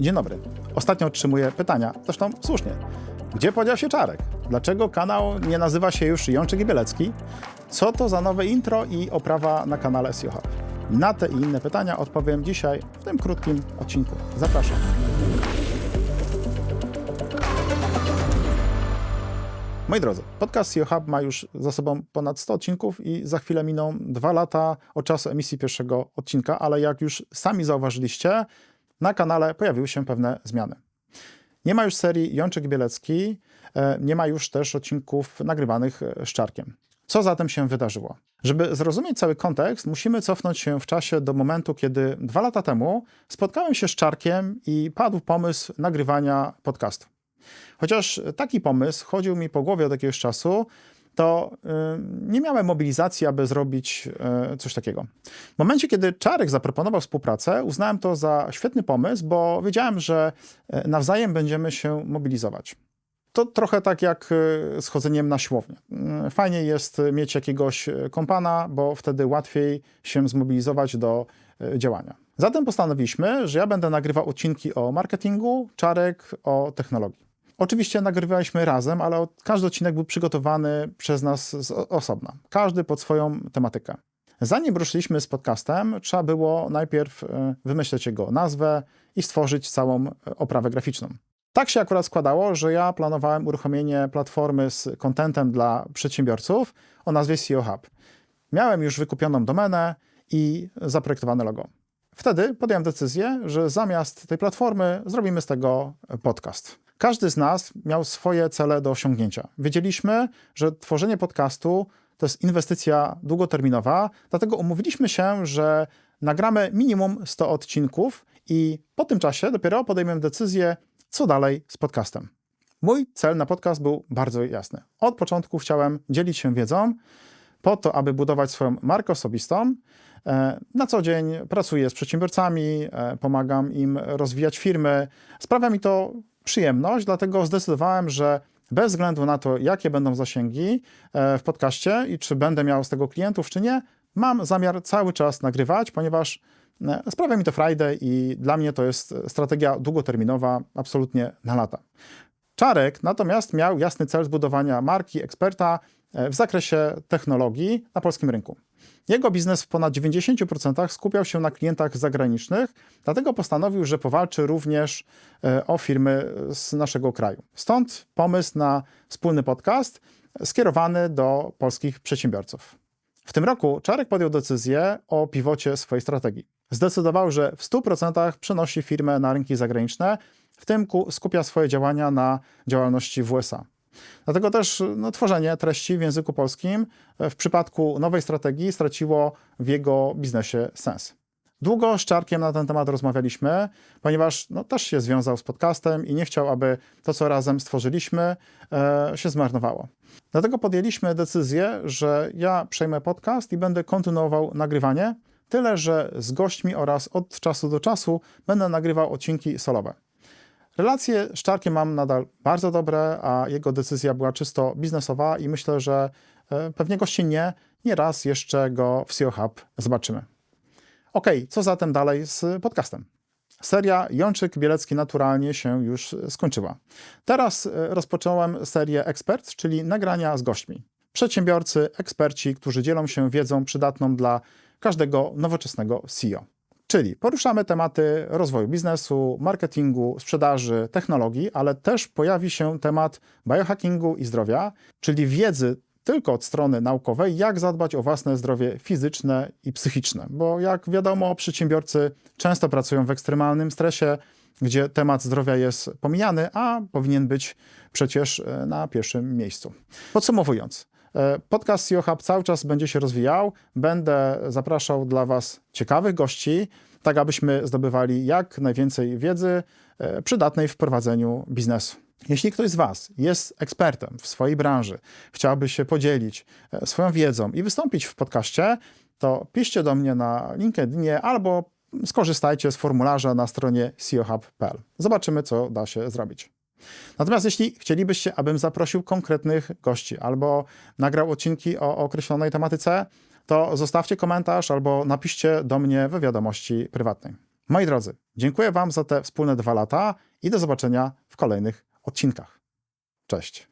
Dzień dobry. Ostatnio otrzymuję pytania, zresztą słusznie. Gdzie podział się Czarek? Dlaczego kanał nie nazywa się już Jączyk i Bielecki? Co to za nowe intro i oprawa na kanale SEO Hub? Na te i inne pytania odpowiem dzisiaj w tym krótkim odcinku. Zapraszam. Moi drodzy, podcast SEO Hub ma już za sobą ponad 100 odcinków i za chwilę miną dwa lata od czasu emisji pierwszego odcinka, ale jak już sami zauważyliście, na kanale pojawiły się pewne zmiany. Nie ma już serii Jączek Bielecki, e, nie ma już też odcinków nagrywanych e, z Czarkiem. Co zatem się wydarzyło? Żeby zrozumieć cały kontekst, musimy cofnąć się w czasie do momentu, kiedy dwa lata temu spotkałem się z Czarkiem i padł pomysł nagrywania podcastu. Chociaż taki pomysł chodził mi po głowie od jakiegoś czasu, to y, nie miałem mobilizacji, aby zrobić y, coś takiego. W momencie, kiedy Czarek zaproponował współpracę, uznałem to za świetny pomysł, bo wiedziałem, że y, nawzajem będziemy się mobilizować. To trochę tak jak z chodzeniem na siłownię. Fajnie jest mieć jakiegoś kompana, bo wtedy łatwiej się zmobilizować do działania. Zatem postanowiliśmy, że ja będę nagrywał odcinki o marketingu, Czarek o technologii. Oczywiście nagrywaliśmy razem, ale każdy odcinek był przygotowany przez nas z osobna. Każdy pod swoją tematykę. Zanim ruszyliśmy z podcastem, trzeba było najpierw e, wymyśleć jego nazwę i stworzyć całą e, oprawę graficzną. Tak się akurat składało, że ja planowałem uruchomienie platformy z kontentem dla przedsiębiorców o nazwie SEO Hub. Miałem już wykupioną domenę i zaprojektowane logo. Wtedy podjąłem decyzję, że zamiast tej platformy zrobimy z tego podcast. Każdy z nas miał swoje cele do osiągnięcia. Wiedzieliśmy, że tworzenie podcastu to jest inwestycja długoterminowa, dlatego umówiliśmy się, że nagramy minimum 100 odcinków i po tym czasie dopiero podejmiemy decyzję, co dalej z podcastem. Mój cel na podcast był bardzo jasny. Od początku chciałem dzielić się wiedzą po to, aby budować swoją markę osobistą. E, Na co dzień pracuję z przedsiębiorcami, e, pomagam im rozwijać firmy. Sprawia mi to przyjemność, dlatego zdecydowałem, że bez względu na to, jakie będą zasięgi e, w podcaście i czy będę miał z tego klientów, czy nie, mam zamiar cały czas nagrywać, ponieważ e, sprawia mi to frajdę i dla mnie to jest strategia długoterminowa, absolutnie na lata. Czarek natomiast miał jasny cel zbudowania marki eksperta e, w zakresie technologii na polskim rynku. Jego biznes w ponad 90% skupiał się na klientach zagranicznych, dlatego postanowił, że powalczy również e, o firmy z naszego kraju. Stąd pomysł na wspólny podcast skierowany do polskich przedsiębiorców. W tym roku Czarek podjął decyzję o pivocie swojej strategii. Zdecydował, że w 100% przenosi firmę na rynki zagraniczne, w tym ku- skupia swoje działania na działalności w USA. Dlatego też no, tworzenie treści w języku polskim e, w przypadku nowej strategii straciło w jego biznesie sens. Długo z Czarkiem na ten temat rozmawialiśmy, ponieważ no, też się związał z podcastem i nie chciał, aby to, co razem stworzyliśmy, e, się zmarnowało. Dlatego podjęliśmy decyzję, że ja przejmę podcast i będę kontynuował nagrywanie, tyle że z gośćmi oraz od czasu do czasu będę nagrywał odcinki solowe. Relacje z Czarkiem mam nadal bardzo dobre, a jego decyzja była czysto biznesowa i myślę, że e, pewnie gościnnie nie raz jeszcze go w SEO Hub zobaczymy. Ok, co zatem dalej z podcastem? Seria Jączyk Bielecki naturalnie się już skończyła. Teraz e, rozpocząłem serię Expert, czyli nagrania z gośćmi. Przedsiębiorcy, eksperci, którzy dzielą się wiedzą przydatną dla każdego nowoczesnego CEO. Czyli poruszamy tematy rozwoju biznesu, marketingu, sprzedaży, technologii, ale też pojawi się temat biohackingu i zdrowia, czyli wiedzy tylko od strony naukowej, jak zadbać o własne zdrowie fizyczne i psychiczne. Bo jak wiadomo, przedsiębiorcy często pracują w ekstremalnym stresie, gdzie temat zdrowia jest pomijany, a powinien być przecież e, na pierwszym miejscu. Podsumowując, podcast SEO Hub cały czas będzie się rozwijał. Będę zapraszał dla Was ciekawych gości, tak abyśmy zdobywali jak najwięcej wiedzy e, przydatnej w prowadzeniu biznesu. Jeśli ktoś z Was jest ekspertem w swojej branży, chciałby się podzielić e, swoją wiedzą i wystąpić w podcaście, to piszcie do mnie na LinkedInie albo skorzystajcie z formularza na stronie seohub.pl. Zobaczymy, co da się zrobić. Natomiast jeśli chcielibyście, abym zaprosił konkretnych gości albo nagrał odcinki o określonej tematyce, to zostawcie komentarz albo napiszcie do mnie we wiadomości prywatnej. Moi drodzy, dziękuję Wam za te wspólne dwa lata i do zobaczenia w kolejnych odcinkach. Cześć.